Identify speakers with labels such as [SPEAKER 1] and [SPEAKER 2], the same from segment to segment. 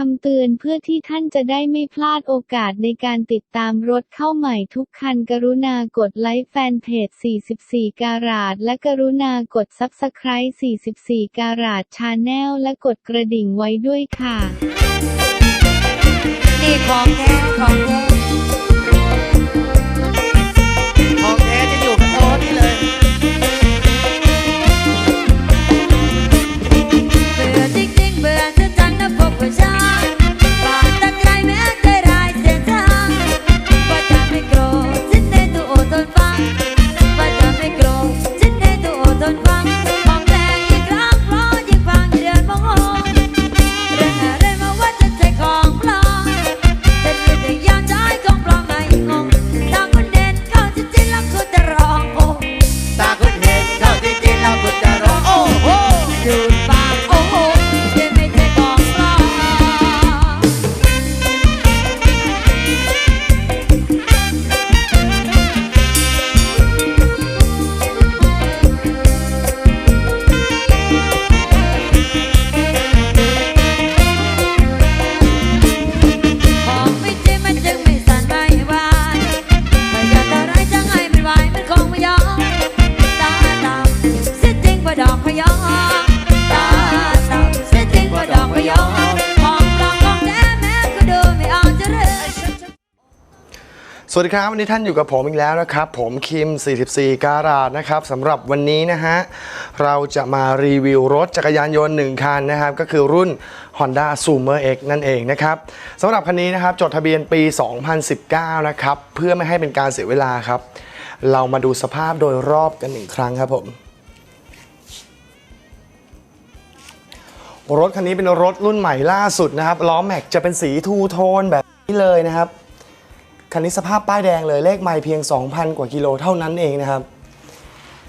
[SPEAKER 1] คำเตือนเพื่อที่ท่านจะได้ไม่พลาดโอกาสในการติดตามรถเข้าใหม่ทุกคันกรุณากดไลค์แฟนเพจ 44 การาดและกรุณากดซับสไครต์44 การาดชาแนลและกดกระดิ่งไว้ด้วยค่ะ
[SPEAKER 2] นี่ของแท้ของแท้
[SPEAKER 3] สวัสดีครับ วันนี้ท่านอยู่กับผมอีกแล้วนะครับ ผมคิม 44 การาดนะครับสำหรับวันนี้นะฮะ เราจะมารีวิวรถจักรยานยนต์ 1 คันนะครับ ก็คือรุ่น Honda Zoomer X นั่นเองนะครับสำหรับคันนี้นะครับ จดทะเบียนปี 2019 นะครับ เพื่อไม่ให้เป็นการเสียเวลาครับ เรามาดูสภาพโดยรอบกันหนึ่งครั้งครับผมรถคันนี้เป็นรถรุ่นใหม่ล่าสุดนะครับล้อแม็กจะเป็นสีทูโทนแบบนี้เลยนะครับ คันนี้สภาพป้ายแดงเลยเลขไม่เพียง 2,000 กว่ากิโลเท่านั้นเองนะครับ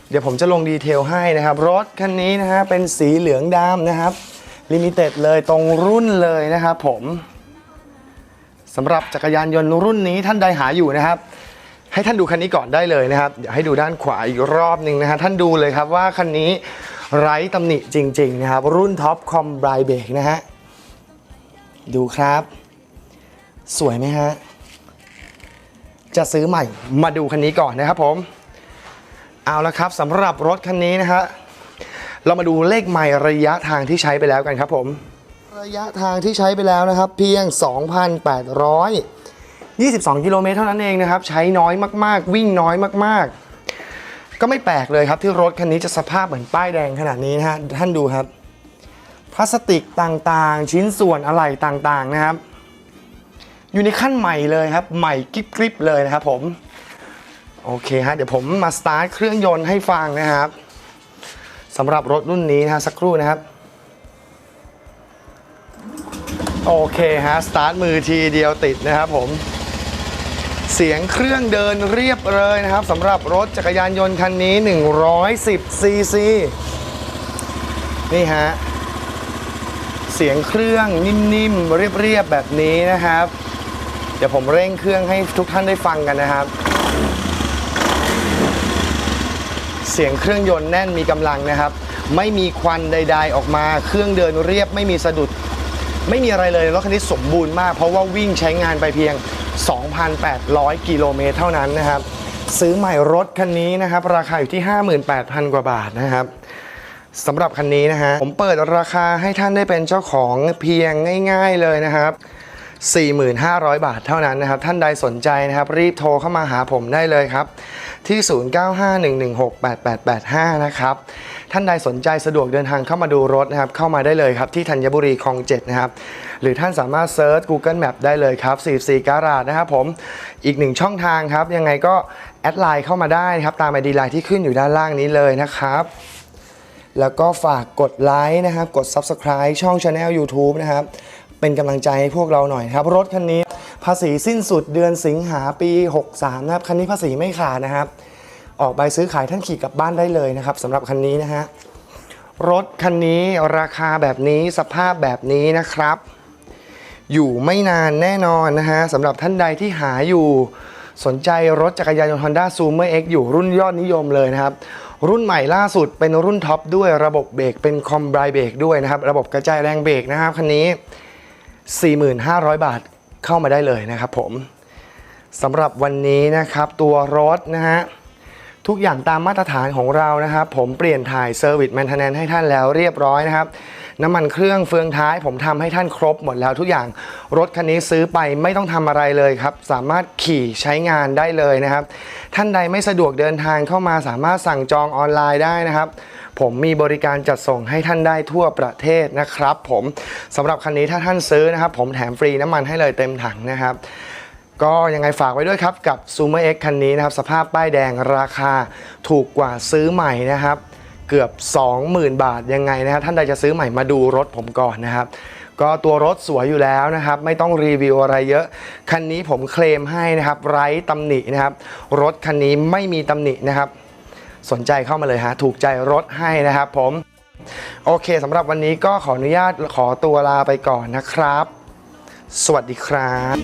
[SPEAKER 3] เดี๋ยวผมจะลงดีเทลให้นะครับ รถคันนี้นะฮะเป็นสีเหลืองดำนะครับลิมิเต็ดเลยตรงรุ่นเลยนะครับผมสำหรับจักรยานยนต์รุ่นนี้ท่านใดหาอยู่นะครับ ให้ท่านดูคันนี้ก่อนได้เลยนะครับเดี๋ยวให้ดูด้านขวาอีกรอบหนึ่งนะฮะท่านดูเลยครับว่าคันนี้ไร้ตำหนิจริง ๆ นะครับ รุ่นท็อปคอมไบรเบกนะฮะดูครับ สวยไหมฮะ จะซื้อใหม่มาดูคันนี้ก่อนนะครับผม เอาละครับสำหรับรถคันนี้นะฮะเรามาดูเลขใหม่ระยะทางที่ใช้ไปแล้วกันครับผม ระยะทางที่ใช้ไปแล้วนะครับ เพียง 2,822กิโลเมตรเท่านั้นเองนะครับ ใช้น้อยมากๆ วิ่งน้อยมากๆ ก็ไม่แปลกเลยครับที่รถคันนี้จะสภาพเหมือนป้ายแดงขนาดนี้นะฮะท่านดูครับ พลาสติกต่างๆ ชิ้นส่วนอะไหล่ต่างๆนะครับ อยู่ในขั้นใหม่เลยครับ ใหม่กริบๆเลยนะครับผม โอเคฮะ เดี๋ยวผมมาสตาร์ทเครื่องยนต์ให้ฟังนะครับสำหรับรถรุ่นนี้นะฮะสักครู่นะครับ โอเคฮะ สตาร์ทมือทีเดียวติดนะครับผม เสียงเครื่องเดินเรียบเลยนะครับสำหรับรถจักรยานยนต์คันนี้ 110ซีซีนี่ฮะเสียงเครื่องนิ่มๆเรียบๆแบบนี้นะครับ เดี๋ยวผมเร่งเครื่องให้ทุกท่านได้ฟังกันนะครับ เสียงเครื่องยนต์แน่นมีกำลังนะครับ ไม่มีควันใด ๆ ออกมา เครื่องเดินเรียบไม่มีสะดุด ไม่มีอะไรเลยรถคันนี้สมบูรณ์มาก เพราะว่าวิ่งใช้งานไปเพียง 2,800 กิโลเมตรเท่านั้นนะครับ ซื้อใหม่รถคันนี้นะครับ ราคาอยู่ที่ 58,000 กว่าบาทนะครับสำหรับคันนี้นะฮะผมเปิดราคาให้ท่านได้เป็นเจ้าของเพียงง่าย ๆเลยนะครับ 4,500 บาทเท่านั้นนะครับ ท่านใดสนใจนะครับ รีบโทรเข้ามาหาผมได้เลยครับ ที่ 0951168885 นะครับ ท่านใดสนใจสะดวกเดินทางเข้ามาดูรถนะครับ เข้ามาได้เลยครับ ที่ธัญบุรีคลอง 7 นะครับ หรือท่านสามารถเซิร์ช Google Map ได้เลยครับ 44 การาดนะครับผม อีกหนึ่งช่องทางครับ ยังไงก็แอดไลน์เข้ามาได้นะครับตามไอดีไลน์ที่ขึ้นอยู่ด้านล่างนี้เลยนะครับแล้วก็ฝากกดไลค์นะครับ กด Subscribe ช่อง Channel YouTube นะครับ เป็นกำลังใจให้พวกเราหน่อยครับ รถคันนี้ภาษีสิ้นสุดเดือนสิงหาปี 63 นะครับ คันนี้ภาษีไม่ขาดนะครับ ออกใบซื้อขายท่านขี่กลับบ้านได้เลยนะครับสำหรับคันนี้นะฮะรถคันนี้ราคาแบบนี้สภาพแบบนี้นะครับ อยู่ไม่นานแน่นอนนะฮะสำหรับท่านใดที่หาอยู่สนใจรถจักรยานยนต์ Honda Zoomer X อยู่รุ่นยอดนิยมเลยนะครับ รุ่นใหม่ล่าสุดเป็นรุ่นท็อปด้วยระบบเบรกเป็นคอมไบรเบรกด้วยนะครับ ระบบกระจายแรงเบรกนะครับคันนี้ 4,500 บาทเข้ามาได้เลยนะครับผมสำหรับวันนี้นะครับตัวรถนะฮะทุกอย่างตามมาตรฐานของเรานะครับผมเปลี่ยนถ่ายเซอร์วิสแมนเทนแนนให้ท่านแล้วเรียบร้อยนะครับ น้ำมันเครื่องเฟืองท้ายผมทำให้ท่านครบหมดแล้วทุกอย่างรถคันนี้ซื้อไปไม่ต้องทำอะไรเลยครับ สามารถขี่ใช้งานได้เลยนะครับ ท่านใดไม่สะดวกเดินทางเข้ามาสามารถสั่งจองออนไลน์ได้นะครับ ผมมีบริการจัดส่งให้ท่านได้ทั่วประเทศนะครับผมสำหรับคันนี้ถ้าท่านซื้อนะครับ ผมแถมฟรีน้ำมันให้เลยเต็มถังนะครับก็ยังไงฝากไว้ด้วยครับกับ z o o m e r X คันนี้นะครับ สภาพป้ายแดงราคาถูกกว่าซื้อใหม่นะครับ เกือบ 20,000 บาทยังไงนะครับท่านใดจะซื้อใหม่มาดูรถผมก่อนนะครับ ก็ตัวรถสวยอยู่แล้วนะครับ ไม่ต้องรีวิวอะไรเยอะ คันนี้ผมเคลมให้นะครับ ไร้ตำหนินะครับ รถคันนี้ไม่มีตำหนินะครับ สนใจเข้ามาเลยฮะ ถูกใจรถให้นะครับผม โอเคสำหรับวันนี้ก็ขออนุญาตขอตัวลาไปก่อนนะครับ สวัสดีครับ